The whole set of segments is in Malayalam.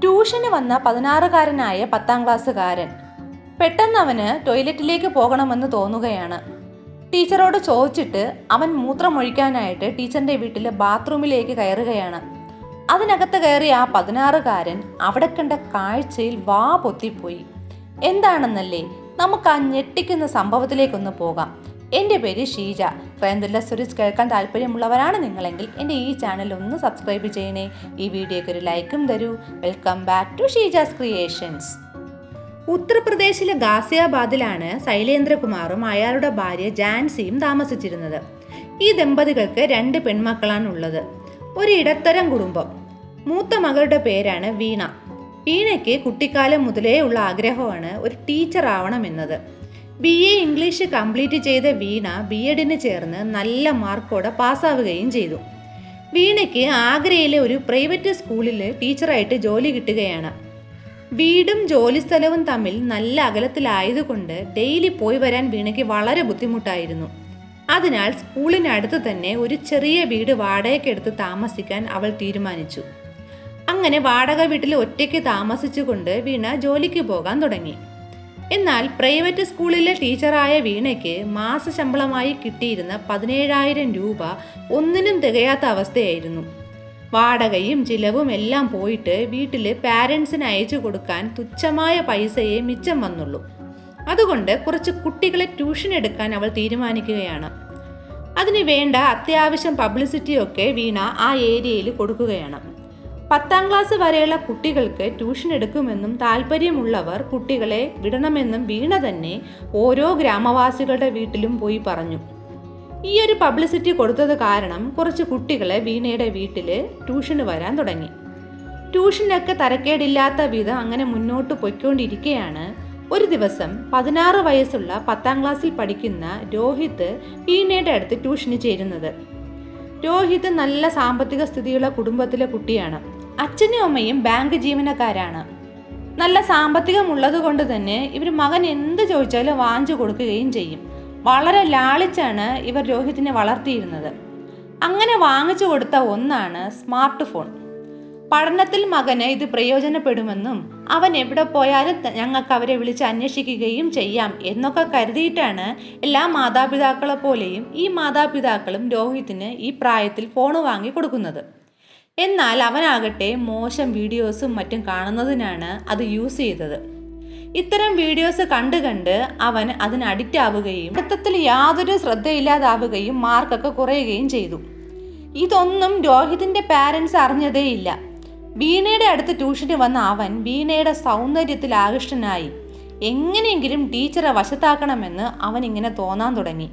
ട്യൂഷന് വന്ന പതിനാറുകാരനായ പത്താം ക്ലാസ്സുകാരൻ. പെട്ടെന്ന് അവന് ടോയ്ലറ്റിലേക്ക് പോകണമെന്ന് തോന്നുകയാണ്. ടീച്ചറോട് ചോദിച്ചിട്ട് അവൻ മൂത്രമൊഴിക്കാനായിട്ട് ടീച്ചറിന്റെ വീട്ടിലെ ബാത്റൂമിലേക്ക് കയറുകയാണ്. അതിനകത്ത് കയറി ആ പതിനാറുകാരൻ അവിടെ കണ്ട കാഴ്ചയിൽ വാ പൊത്തിപ്പോയി. എന്താണെന്നല്ലേ? നമുക്ക് ആ ഞെട്ടിക്കുന്ന സംഭവത്തിലേക്കൊന്ന് പോകാം. എന്റെ പേര് ഷീജ. ക്രൈം ത്രില്ലർ സ്റ്റോറീസ് കേൾക്കാൻ താല്പര്യമുള്ളവരാണ് നിങ്ങളെങ്കിൽ എന്റെ ഈ ചാനൽ ഒന്ന് സബ്സ്ക്രൈബ് ചെയ്യണേ. ഈ വീഡിയോയ്ക്ക് ഒരു ലൈക്കും തരൂ. Welcome back to Sheeja's creations ഉത്തർപ്രദേശിലെ ഗാസിയാബാദിലാണ് ശൈലേന്ദ്രകുമാറും അയാളുടെ ഭാര്യ ജാൻസിയും താമസിച്ചിരുന്നത്. ഈ ദമ്പതികൾക്ക് രണ്ട് പെൺമക്കളാണ് ഉള്ളത് ഒരു ഇടത്തരം കുടുംബം. മൂത്ത മകളുടെ പേരാണ് വീണ. വീണയ്ക്ക് കുട്ടിക്കാലം മുതലേ ഉള്ള ആഗ്രഹമാണ് ഒരു ടീച്ചർ ആവണമെന്നത്. ബി എ ഇംഗ്ലീഷ് കംപ്ലീറ്റ് ചെയ്ത വീണ ബി എഡിന് ചേർന്ന് നല്ല മാർക്കോടെ പാസ്സാവുകയും ചെയ്തു. വീണയ്ക്ക് ആഗ്രയിലെ ഒരു പ്രൈവറ്റ് സ്കൂളിൽ ടീച്ചറായിട്ട് ജോലി കിട്ടുകയാണ്. വീടും ജോലിസ്ഥലവും തമ്മിൽ നല്ല അകലത്തിലായതുകൊണ്ട് ഡെയിലി പോയി വരാൻ വീണയ്ക്ക് വളരെ ബുദ്ധിമുട്ടായിരുന്നു. അതിനാൽ സ്കൂളിനടുത്ത് തന്നെ ഒരു ചെറിയ വീട് വാടകയ്ക്കെടുത്ത് താമസിക്കാൻ അവൾ തീരുമാനിച്ചു. അങ്ങനെ വാടക വീട്ടിൽ ഒറ്റയ്ക്ക് താമസിച്ചുകൊണ്ട് വീണ ജോലിക്ക് പോകാൻ തുടങ്ങി. എന്നാൽ പ്രൈവറ്റ് സ്കൂളിലെ ടീച്ചറായ വീണയ്ക്ക് മാസശമ്പളമായി കിട്ടിയിരുന്ന പതിനേഴായിരം രൂപ ഒന്നിനും തികയാത്ത അവസ്ഥയായിരുന്നു. വാടകയും ചിലവും എല്ലാം പോയിട്ട് വീട്ടിൽ പാരൻസിന് അയച്ചു കൊടുക്കാൻ തുച്ഛമായ പൈസയെ മിച്ചം വന്നുള്ളൂ. അതുകൊണ്ട് കുറച്ച് കുട്ടികളെ ട്യൂഷൻ എടുക്കാൻ അവൾ തീരുമാനിക്കുകയാണ്. അതിന് വേണ്ട അത്യാവശ്യം പബ്ലിസിറ്റിയൊക്കെ വീണ ആ ഏരിയയിൽ കൊടുക്കുകയാണ്. പത്താം ക്ലാസ് വരെയുള്ള കുട്ടികൾക്ക് ട്യൂഷൻ എടുക്കുമെന്നും താല്പര്യമുള്ളവർ കുട്ടികളെ വിടണമെന്നും വീണ തന്നെ ഓരോ ഗ്രാമവാസികളുടെ വീട്ടിലും പോയി പറഞ്ഞു. ഈ ഒരു പബ്ലിസിറ്റി കൊടുത്തത് കാരണം കുറച്ച് കുട്ടികളെ വീണയുടെ വീട്ടിൽ ട്യൂഷന് വരാൻ തുടങ്ങി. ട്യൂഷനൊക്കെ തരക്കേടില്ലാത്ത വിധം അങ്ങനെ മുന്നോട്ട് പൊയ്ക്കൊണ്ടിരിക്കുകയാണ് ഒരു ദിവസം പതിനാറ് വയസ്സുള്ള പത്താം ക്ലാസ്സിൽ പഠിക്കുന്ന രോഹിത് വീണയുടെ അടുത്ത് ട്യൂഷന് ചേരുന്നത്. രോഹിത് നല്ല സാമ്പത്തിക സ്ഥിതിയുള്ള കുടുംബത്തിലെ കുട്ടിയാണ്. അച്ഛനും അമ്മയും ബാങ്ക് ജീവനക്കാരാണ്. നല്ല സാമ്പത്തികമുള്ളത് കൊണ്ട് തന്നെ ഇവർ മകൻ എന്ത് ചോദിച്ചാലും വാങ്ങിച്ചു കൊടുക്കുകയും ചെയ്യും. വളരെ ലാളിച്ചാണ് ഇവർ രോഹിത്തിനെ വളർത്തിയിരുന്നത്. അങ്ങനെ വാങ്ങിച്ചു കൊടുത്ത ഒന്നാണ് സ്മാർട്ട് ഫോൺ. പഠനത്തിൽ മകന് ഇത് പ്രയോജനപ്പെടുമെന്നും അവൻ എവിടെ പോയാലും ഞങ്ങൾക്ക് അവരെ വിളിച്ച് അന്വേഷിക്കുകയും ചെയ്യാം എന്നൊക്കെ കരുതിയിട്ടാണ് എല്ലാ മാതാപിതാക്കളെ പോലെയും ഈ മാതാപിതാക്കളും രോഹിത്തിന് ഈ പ്രായത്തിൽ ഫോൺ വാങ്ങി കൊടുക്കുന്നത്. എന്നാൽ അവനാകട്ടെ മോശം വീഡിയോസും മറ്റും കാണുന്നതിനാണ് അത് യൂസ് ചെയ്തത്. ഇത്തരം വീഡിയോസ് കണ്ട് കണ്ട് അവൻ അതിന് അഡിക്റ്റ് ആവുകയും പഠിത്തത്തിൽ യാതൊരു ശ്രദ്ധയില്ലാതാവുകയും മാർക്കൊക്കെ കുറയുകയും ചെയ്തു. ഇതൊന്നും രോഹിതിന്റെ പാരൻസ് അറിഞ്ഞതേയില്ല. വീണയുടെ അടുത്ത് ട്യൂഷന് വന്ന അവൻ വീണയുടെ സൗന്ദര്യത്തിൽ ആകൃഷ്ടനായി. എങ്ങനെയെങ്കിലും ടീച്ചറെ വശത്താക്കണമെന്ന് അവൻ ഇങ്ങനെ തോന്നാൻ തുടങ്ങി.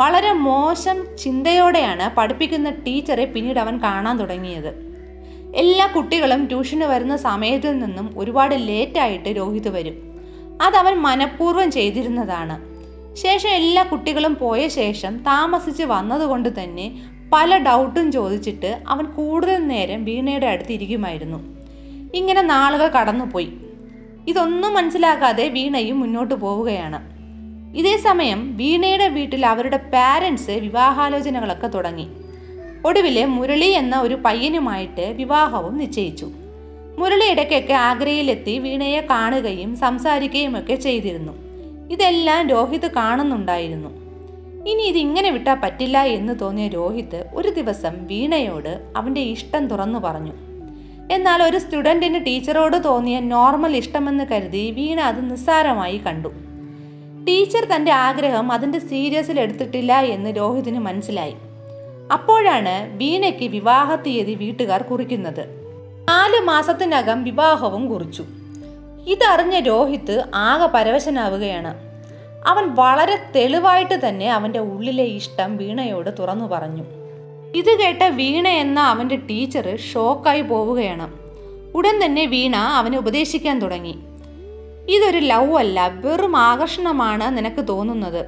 വളരെ മോശം ചിന്തയോടെയാണ് പഠിപ്പിക്കുന്ന ടീച്ചറെ പിന്നീട് അവൻ കാണാൻ തുടങ്ങിയത്. എല്ലാ കുട്ടികളും ട്യൂഷന് വരുന്ന സമയത്തിൽ നിന്നും ഒരുപാട് ലേറ്റായിട്ട് രോഹിത് വരും. അതവൻ മനഃപൂർവം ചെയ്തിരുന്നതാണ്. ശേഷം എല്ലാ കുട്ടികളും പോയ ശേഷം താമസിച്ച് വന്നതുകൊണ്ട് തന്നെ പല ഡൗട്ടും ചോദിച്ചിട്ട് അവൻ കൂടുതൽ നേരം വീണയുടെ അടുത്ത് ഇരിക്കുമായിരുന്നു. ഇങ്ങനെ നാളുകൾ കടന്നുപോയി. ഇതൊന്നും മനസ്സിലാക്കാതെ വീണയും മുന്നോട്ട് പോവുകയാണ്. ഇതേ സമയം വീണയുടെ വീട്ടിൽ അവരുടെ പാരൻസ് വിവാഹാലോചനകളൊക്കെ തുടങ്ങി. ഒടുവിൽ മുരളി എന്ന ഒരു പയ്യനുമായിട്ട് വിവാഹവും നിശ്ചയിച്ചു. മുരളി ഇടയ്ക്കൊക്കെ ആഗ്രയിലെത്തി വീണയെ കാണുകയും സംസാരിക്കുകയും ഒക്കെ ചെയ്തിരുന്നു. ഇതെല്ലാം രോഹിത് കാണുന്നുണ്ടായിരുന്നു. ഇനി ഇതിങ്ങനെ വിട്ടാൽ പറ്റില്ല എന്ന് തോന്നിയ രോഹിത് ഒരു ദിവസം വീണയോട് അവന്റെ ഇഷ്ടം തുറന്നു പറഞ്ഞു. എന്നാൽ ഒരു സ്റ്റുഡന്റിന് ടീച്ചറോട് തോന്നിയ നോർമൽ ഇഷ്ടമെന്ന് കരുതി വീണ അത് നിസ്സാരമായി കണ്ടു. ടീച്ചർ തന്റെ ആഗ്രഹം അതിന്റെ സീരിയസിൽ എടുത്തിട്ടില്ല എന്ന് രോഹിതിന് മനസ്സിലായി. അപ്പോഴാണ് വീണയ്ക്ക് വിവാഹ തീയതി വീട്ടുകാർ കുറിക്കുന്നത്. നാല് മാസത്തിനകം വിവാഹവും കുറിച്ചു. ഇതറിഞ്ഞ രോഹിത് ആകെ പരവശനാവുകയാണ്. അവൻ വളരെ തെളിവായിട്ട് തന്നെ അവന്റെ ഉള്ളിലെ ഇഷ്ടം വീണയോട് തുറന്നു പറഞ്ഞു. ഇത് കേട്ട വീണ എന്ന അവന്റെ ടീച്ചർ ഷോക്കായി പോവുകയാണ്. ഉടൻ തന്നെ വീണ അവനെ ഉപദേശിക്കാൻ തുടങ്ങി. ഇതൊരു ലവ് അല്ല വെറും ആകർഷണമാണ് നിനക്ക് തോന്നുന്നത്.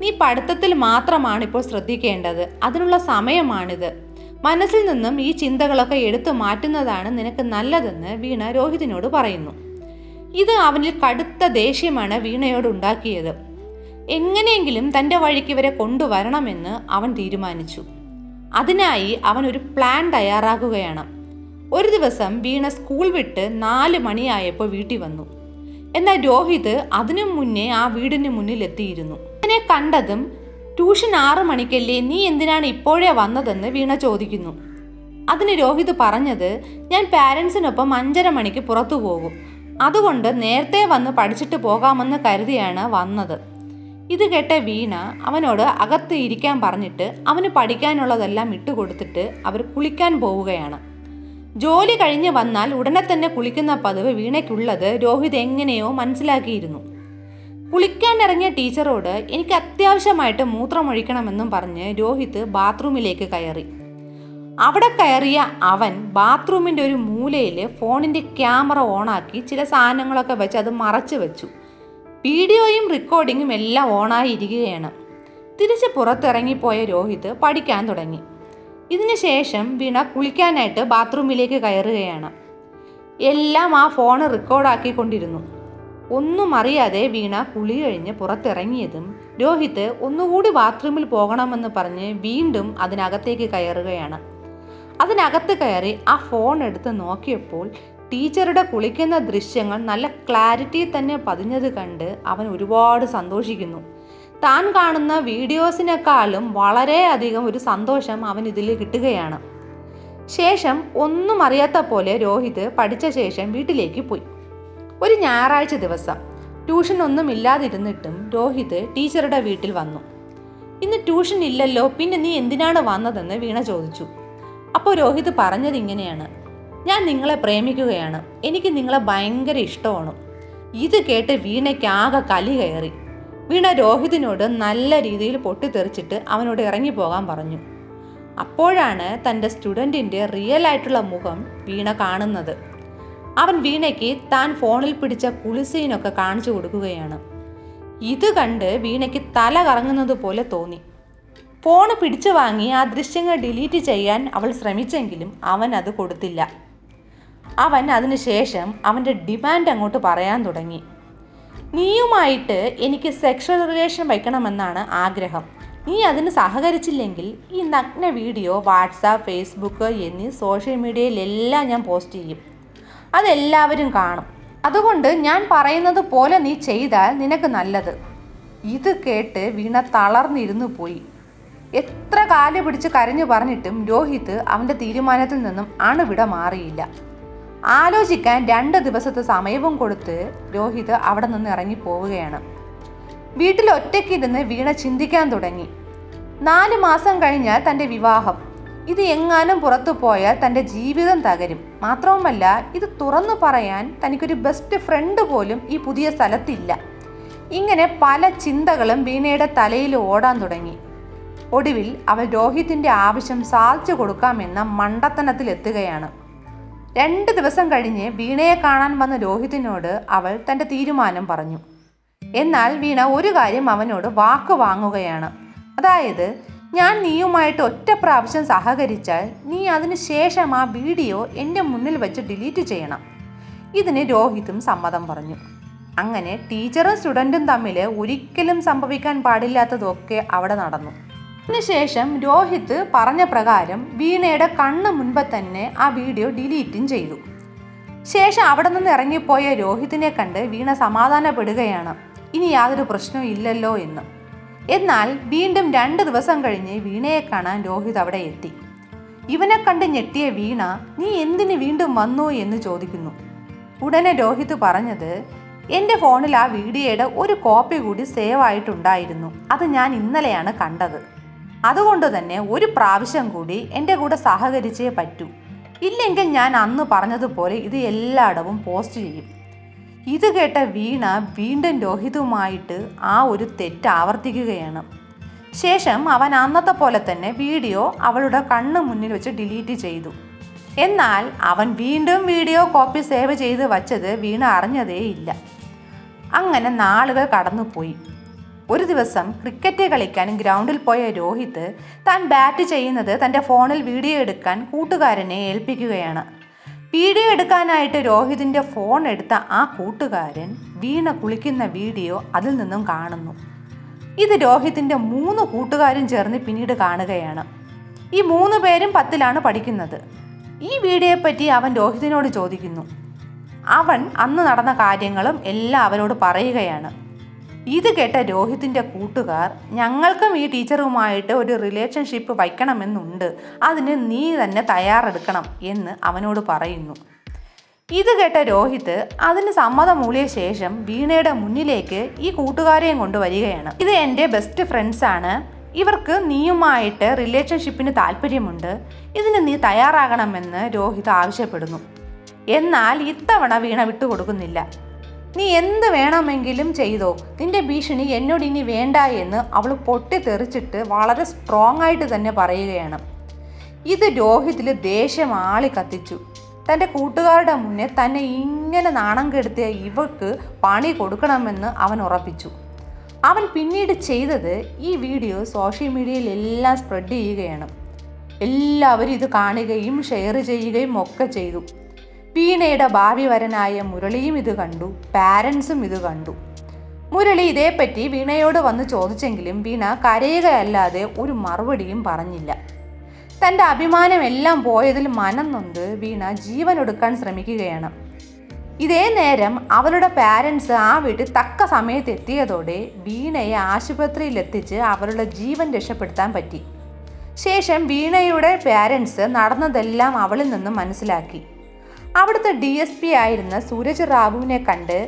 നീ പഠിത്തത്തിൽ മാത്രമാണ് ഇപ്പോൾ ശ്രദ്ധിക്കേണ്ടത്. അതിനുള്ള സമയമാണിത്. മനസ്സിൽ നിന്നും ഈ ചിന്തകളൊക്കെ എടുത്തു മാറ്റുന്നതാണ് നിനക്ക് നല്ലതെന്ന് വീണ രോഹിതിനോട് പറയുന്നു. ഇത് അവനിൽ കടുത്ത ദേഷ്യമാണ് വീണയോട് ഉണ്ടാക്കിയത്. എങ്ങനെയെങ്കിലും തന്റെ വഴിക്ക് ഇവരെ കൊണ്ടുവരണമെന്ന് അവൻ തീരുമാനിച്ചു. അതിനായി അവൻ ഒരു പ്ലാൻ തയ്യാറാക്കുകയാണ്. ഒരു ദിവസം വീണ സ്കൂൾ വിട്ട് നാല് മണിയായപ്പോൾ വീട്ടിൽ വന്നു. എന്നാൽ രോഹിത് അതിനു മുന്നേ ആ വീടിന് മുന്നിൽ എത്തിയിരുന്നു. അതിനെ കണ്ടതും ട്യൂഷൻ ആറു മണിക്കല്ലേ നീ എന്തിനാണ് ഇപ്പോഴേ വന്നതെന്ന് വീണ ചോദിക്കുന്നു. അതിന് രോഹിത് പറഞ്ഞത് ഞാൻ പാരൻസിനൊപ്പം അഞ്ചര മണിക്ക് പുറത്തു പോകും. അതുകൊണ്ട് നേരത്തെ വന്ന് പഠിച്ചിട്ട് പോകാമെന്ന് കരുതിയാണ് വന്നത്. ഇത് കേട്ട വീണ അവനോട് അകത്ത് ഇരിക്കാൻ പറഞ്ഞിട്ട് അവന് പഠിക്കാനുള്ളതെല്ലാം ഇട്ടുകൊടുത്തിട്ട് അവർ കുളിക്കാൻ പോവുകയാണ്. ജോലി കഴിഞ്ഞ് വന്നാൽ ഉടനെ തന്നെ കുളിക്കുന്ന പതിവ് വീണയ്ക്കുള്ളത് രോഹിത് എങ്ങനെയോ മനസ്സിലാക്കിയിരുന്നു. കുളിക്കാൻ ഇറങ്ങിയ ടീച്ചറോട് എനിക്ക് അത്യാവശ്യമായിട്ട് മൂത്രമൊഴിക്കണമെന്നും പറഞ്ഞ് രോഹിത് ബാത്റൂമിലേക്ക് കയറി. അവിടെ കയറിയ അവൻ ബാത്റൂമിന്റെ ഒരു മൂലയിൽ ഫോണിന്റെ ക്യാമറ ഓണാക്കി ചില സാധനങ്ങളൊക്കെ വെച്ച് അത് മറച്ചു വെച്ചു. വീഡിയോയും റെക്കോർഡിങ്ങും എല്ലാം ഓണായി ഇരിക്കുകയാണ്. തിരിച്ച് പുറത്തിറങ്ങിപ്പോയ രോഹിത് പഠിക്കാൻ തുടങ്ങി. ഇതിന് ശേഷം വീണ കുളിക്കാനായിട്ട് ബാത്റൂമിലേക്ക് കയറുകയാണ്. എല്ലാം ആ ഫോൺ റെക്കോർഡാക്കിക്കൊണ്ടിരുന്നു. ഒന്നും അറിയാതെ വീണ കുളി കഴിഞ്ഞ് പുറത്തിറങ്ങിയതും രോഹിത് ഒന്നുകൂടി ബാത്റൂമിൽ പോകണമെന്ന് പറഞ്ഞ് വീണ്ടും അതിനകത്തേക്ക് കയറുകയാണ്. അതിനകത്ത് കയറി ആ ഫോൺ എടുത്ത് നോക്കിയപ്പോൾ ടീച്ചറുടെ കുളിക്കുന്ന ദൃശ്യങ്ങൾ നല്ല ക്ലാരിറ്റി തന്നെ പതിഞ്ഞത് കണ്ട് അവൻ ഒരുപാട് സന്തോഷിക്കുന്നു. താൻ കാണുന്ന വീഡിയോസിനേക്കാളും വളരെയധികം ഒരു സന്തോഷം അവൻ ഇതിൽ കിട്ടുകയാണ്. ശേഷം ഒന്നും അറിയാത്ത പോലെ രോഹിത് പഠിച്ച ശേഷം വീട്ടിലേക്ക് പോയി. ഒരു ഞായറാഴ്ച ദിവസം ട്യൂഷൻ ഒന്നും ഇല്ലാതിരുന്നിട്ടും രോഹിത് ടീച്ചറുടെ വീട്ടിൽ വന്നു. ഇന്ന് ട്യൂഷൻ ഇല്ലല്ലോ പിന്നെ നീ എന്തിനാണ് വന്നതെന്ന് വീണ ചോദിച്ചു. അപ്പോൾ രോഹിത് പറഞ്ഞത് ഇങ്ങനെയാണ്. ഞാൻ നിങ്ങളെ പ്രേമിക്കുകയാണ്. എനിക്ക് നിങ്ങളെ ഭയങ്കര ഇഷ്ടമാണ്. ഇത് കേട്ട് വീണയ്ക്ക് ആകെ കലി കയറി. വീണ രോഹിതിനോട് നല്ല രീതിയിൽ പൊട്ടിത്തെറിച്ചിട്ട് അവനോട് ഇറങ്ങിപ്പോകാൻ പറഞ്ഞു. അപ്പോഴാണ് തന്റെ സ്റ്റുഡന്റിന്റെ റിയൽ ആയിട്ടുള്ള മുഖം വീണ കാണുന്നത്. അവൻ വീണയ്ക്ക് താൻ ഫോണിൽ പിടിച്ച കുളിസീനൊക്കെ കാണിച്ചു കൊടുക്കുകയാണ്. ഇത് കണ്ട് വീണയ്ക്ക് തല കറങ്ങുന്നത് പോലെ തോന്നി. ഫോൺ പിടിച്ചു വാങ്ങി ആ ദൃശ്യങ്ങൾ ഡിലീറ്റ് ചെയ്യാൻ അവൾ ശ്രമിച്ചെങ്കിലും അവൻ അത് കൊടുത്തില്ല. അവൻ അതിനുശേഷം അവന്റെ ഡിമാൻഡ് അങ്ങോട്ട് പറയാൻ തുടങ്ങി. നീയുമായിട്ട് എനിക്ക് സെക്ഷൽ റിലേഷൻ വയ്ക്കണമെന്നാണ് ആഗ്രഹം. നീ അതിന് സഹകരിച്ചില്ലെങ്കിൽ ഈ നഗ്ന വീഡിയോ വാട്സാപ്പ് ഫേസ്ബുക്ക് എന്നീ സോഷ്യൽ മീഡിയയിലെല്ലാം ഞാൻ പോസ്റ്റ് ചെയ്യും. അതെല്ലാവരും കാണും. അതുകൊണ്ട് ഞാൻ പറയുന്നത് പോലെ നീ ചെയ്താൽ നിനക്ക് നല്ലത്. ഇത് കേട്ട് വീണ തളർന്നിരുന്നു പോയി. എത്ര കാൽ പിടിച്ച് കരഞ്ഞു പറഞ്ഞിട്ടും രോഹിത് അവന്റെ തീരുമാനത്തിൽ നിന്നും അണുവിട മാറിയില്ല. ആലോചിക്കാൻ രണ്ട് ദിവസത്തെ സമയവും കൊടുത്ത് രോഹിത് അവിടെ നിന്ന് ഇറങ്ങി പോവുകയാണ്. വീട്ടിൽ ഒറ്റയ്ക്കിരുന്ന് വീണ ചിന്തിക്കാൻ തുടങ്ങി. നാല് മാസം കഴിഞ്ഞാൽ തന്റെ വിവാഹം. ഇത് എങ്ങാനും പുറത്തു പോയാൽ തന്റെ ജീവിതം തകരും. മാത്രവുമല്ല ഇത് തുറന്നു പറയാൻ തനിക്കൊരു ബെസ്റ്റ് ഫ്രണ്ട് പോലും ഈ പുതിയ സ്ഥലത്തില്ല. ഇങ്ങനെ പല ചിന്തകളും വീണയുടെ തലയിൽ ഓടാൻ തുടങ്ങി. ഒടുവിൽ അവൾ രോഹിത്തിന്റെ ആവശ്യം സാധിച്ചു കൊടുക്കാമെന്ന മണ്ടത്തനത്തിൽ എത്തുകയാണ് രണ്ട് ദിവസം കഴിഞ്ഞ് വീണയെ കാണാൻ വന്ന രോഹിതിനോട് അവൾ തന്റെ തീരുമാനം പറഞ്ഞു. എന്നാൽ വീണ ഒരു കാര്യം അവനോട് വാക്ക് വാങ്ങുകയാണ്. അതായത് ഞാൻ നീയുമായിട്ട് ഒറ്റ പ്രാവശ്യം സഹകരിച്ചാൽ നീ അതിന് ശേഷം ആ വീഡിയോ എന്റെ മുന്നിൽ വെച്ച് ഡിലീറ്റ് ചെയ്യണം. ഇതിന് രോഹിതും സമ്മതം പറഞ്ഞു. അങ്ങനെ ടീച്ചറും സ്റ്റുഡന്റും തമ്മിൽ ഒരിക്കലും സംഭവിക്കാൻ പാടില്ലാത്തതൊക്കെ അവിടെ നടന്നു. അതിനുശേഷം രോഹിത് പറഞ്ഞ പ്രകാരം വീണയുടെ കണ്ണ് മുൻപ് തന്നെ ആ വീഡിയോ ഡിലീറ്റും ചെയ്തു. ശേഷം അവിടെ നിന്ന് ഇറങ്ങിപ്പോയ രോഹിതിനെ കണ്ട് വീണ സമാധാനപ്പെടുകയാണ്. ഇനി യാതൊരു പ്രശ്നവും ഇല്ലല്ലോ എന്ന്. എന്നാൽ വീണ്ടും രണ്ട് ദിവസം കഴിഞ്ഞ് വീണയെ കാണാൻ രോഹിത് അവിടെ എത്തി. ഇവനെ കണ്ട് ഞെട്ടിയ വീണ നീ എന്തിന് വീണ്ടും വന്നു? എന്ന് ചോദിക്കുന്നു. ഉടനെ രോഹിത് പറഞ്ഞത് എന്റെ ഫോണിൽ ആ വീഡിയോയുടെ ഒരു കോപ്പി കൂടി സേവ് ആയിട്ടുണ്ടായിരുന്നു. അത് ഞാൻ ഇന്നലെയാണ് കണ്ടത്. അതുകൊണ്ട് തന്നെ ഒരു പ്രാവശ്യം കൂടി എന്റെ കൂടെ സഹകരിച്ചേ പറ്റൂ. ഇല്ലെങ്കിൽ ഞാൻ അന്ന് പറഞ്ഞതുപോലെ ഇത് എല്ലായിടവും പോസ്റ്റ് ചെയ്യും. ഇത് കേട്ട വീണ വീണ്ടും രോഹിതുമായിട്ട് ആ ഒരു തെറ്റ് ആവർത്തിക്കുകയാണ്. ശേഷം അവൻ അന്നത്തെ പോലെ തന്നെ വീഡിയോ അവളുടെ കണ്ണ് മുന്നിൽ വെച്ച് ഡിലീറ്റ് ചെയ്തു. എന്നാൽ അവൻ വീണ്ടും വീഡിയോ കോപ്പി സേവ് ചെയ്ത് വച്ചത് വീണ അറിഞ്ഞതേയില്ല. അങ്ങനെ നാളുകൾ കടന്നുപോയി. ഒരു ദിവസം ക്രിക്കറ്റ് കളിക്കാൻ ഗ്രൗണ്ടിൽ പോയ രോഹിത് താൻ ബാറ്റ് ചെയ്യുന്നത് തന്റെ ഫോണിൽ വീഡിയോ എടുക്കാൻ കൂട്ടുകാരനെ ഏൽപ്പിക്കുകയാണ്. വീഡിയോ എടുക്കാനായിട്ട് രോഹിതിന്റെ ഫോൺ എടുത്ത ആ കൂട്ടുകാരൻ വീണ കുളിക്കുന്ന വീഡിയോ അതിൽ നിന്നും കാണുന്നു. ഇത് രോഹിതിന്റെ മൂന്ന് കൂട്ടുകാരും ചേർന്ന് പിന്നീട് കാണുകയാണ്. ഈ മൂന്ന് പേരും പത്തിലാണ് പഠിക്കുന്നത്. ഈ വീഡിയോയെപ്പറ്റി അവൻ രോഹിതിനോട് ചോദിക്കുന്നു. അവൻ അന്ന് നടന്ന കാര്യങ്ങളും എല്ലാം അവരോട് പറയുകയാണ്. ഇത് കേട്ട രോഹിതിന്റെ കൂട്ടുകാർ ഞങ്ങൾക്കും ഈ ടീച്ചറുമായിട്ട് ഒരു റിലേഷൻഷിപ്പ് വയ്ക്കണമെന്നുണ്ട്. അതിന് നീ തന്നെ തയ്യാറെടുക്കണം എന്ന് അവനോട് പറയുന്നു. ഇത് കേട്ട രോഹിത് അതിന് സമ്മതം മൂളിയ ശേഷം വീണയുടെ മുന്നിലേക്ക് ഈ കൂട്ടുകാരെയും കൊണ്ടുവരികയാണ്. ഇത് എന്റെ ബെസ്റ്റ് ഫ്രണ്ട്സാണ് ഇവർക്ക് നീയുമായിട്ട് റിലേഷൻഷിപ്പിന് താല്പര്യമുണ്ട്. ഇതിന് നീ തയ്യാറാകണമെന്ന് രോഹിത് ആവശ്യപ്പെടുന്നു. എന്നാൽ ഇത്തവണ വീണ വിട്ടുകൊടുക്കുന്നില്ല. നീ എന്ത് വേണമെങ്കിലും ചെയ്തോ. നിന്റെ ഭീഷണി എന്നോട് ഇനി വേണ്ട എന്ന് അവൾ പൊട്ടിത്തെറിച്ചിട്ട് വളരെ സ്ട്രോങ് ആയിട്ട് തന്നെ പറയുകയാണ്. ഇത് രോഹിതിൽ ദേഷ്യം ആളി കത്തിച്ചു. തന്റെ കൂട്ടുകാരുടെ മുന്നേ തന്നെ ഇങ്ങനെ നാണം കെടുത്തിയ ഇവക്ക് പണി കൊടുക്കണമെന്ന് അവൻ ഉറപ്പിച്ചു. അവൻ പിന്നീട് ചെയ്തത് ഈ വീഡിയോ സോഷ്യൽ മീഡിയയിൽ എല്ലാം സ്പ്രെഡ് ചെയ്യുകയാണ്. എല്ലാവരും ഇത് കാണുകയും ഷെയർ ചെയ്യുകയും ഒക്കെ ചെയ്തു. വീണയുടെ ഭാവി വരനായ മുരളിയും ഇത് കണ്ടു പാരൻസും ഇത് കണ്ടു. മുരളി ഇതേപ്പറ്റി വീണയോട് വന്ന് ചോദിച്ചെങ്കിലും വീണ കരയുകയല്ലാതെ ഒരു മറുപടിയും പറഞ്ഞില്ല. തന്റെ അഭിമാനമെല്ലാം പോയതിൽ മനം നൊന്ത് വീണ ജീവനൊടുക്കാൻ ശ്രമിക്കുകയാണ്. ഇതേ നേരം അവളുടെ പാരൻസ് ആ വീട്ടിൽ തക്ക സമയത്ത് എത്തിയതോടെ വീണയെ ആശുപത്രിയിലെത്തിച്ച് അവളുടെ ജീവൻ രക്ഷപ്പെടുത്താൻ പറ്റി. ശേഷം വീണയുടെ പാരൻസ് നടന്നതെല്ലാം അവളിൽ നിന്ന് മനസ്സിലാക്കി. അവിടുത്തെ ഡി എസ് പി ആയിരുന്ന സൂരജ് റാവുവിനെ കണ്ട്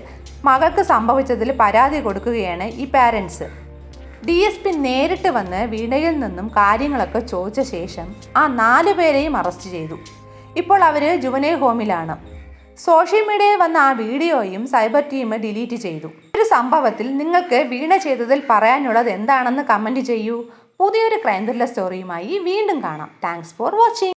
മകൾക്ക് സംഭവിച്ചതിൽ പരാതി കൊടുക്കുകയാണ് ഈ പാരൻസ് ഡി എസ് പി നേരിട്ട് വന്ന് വീണയിൽ നിന്നും കാര്യങ്ങളൊക്കെ ചോദിച്ച ശേഷം ആ നാല് പേരെയും അറസ്റ്റ് ചെയ്തു. ഇപ്പോൾ അവർ ജുവനൈൽ ഹോമിലാണ്. സോഷ്യൽ മീഡിയയിൽ വന്ന ആ വീഡിയോയും സൈബർ ടീം ഡിലീറ്റ് ചെയ്തു. ഒരു സംഭവത്തിൽ നിങ്ങൾക്ക് വീണ ചെയ്തതിൽ പറയാനുള്ളത് എന്താണെന്ന് കമന്റ് ചെയ്യൂ. പുതിയൊരു ക്രൈം സ്റ്റോറിയുമായി വീണ്ടും കാണാം. Thanks for watching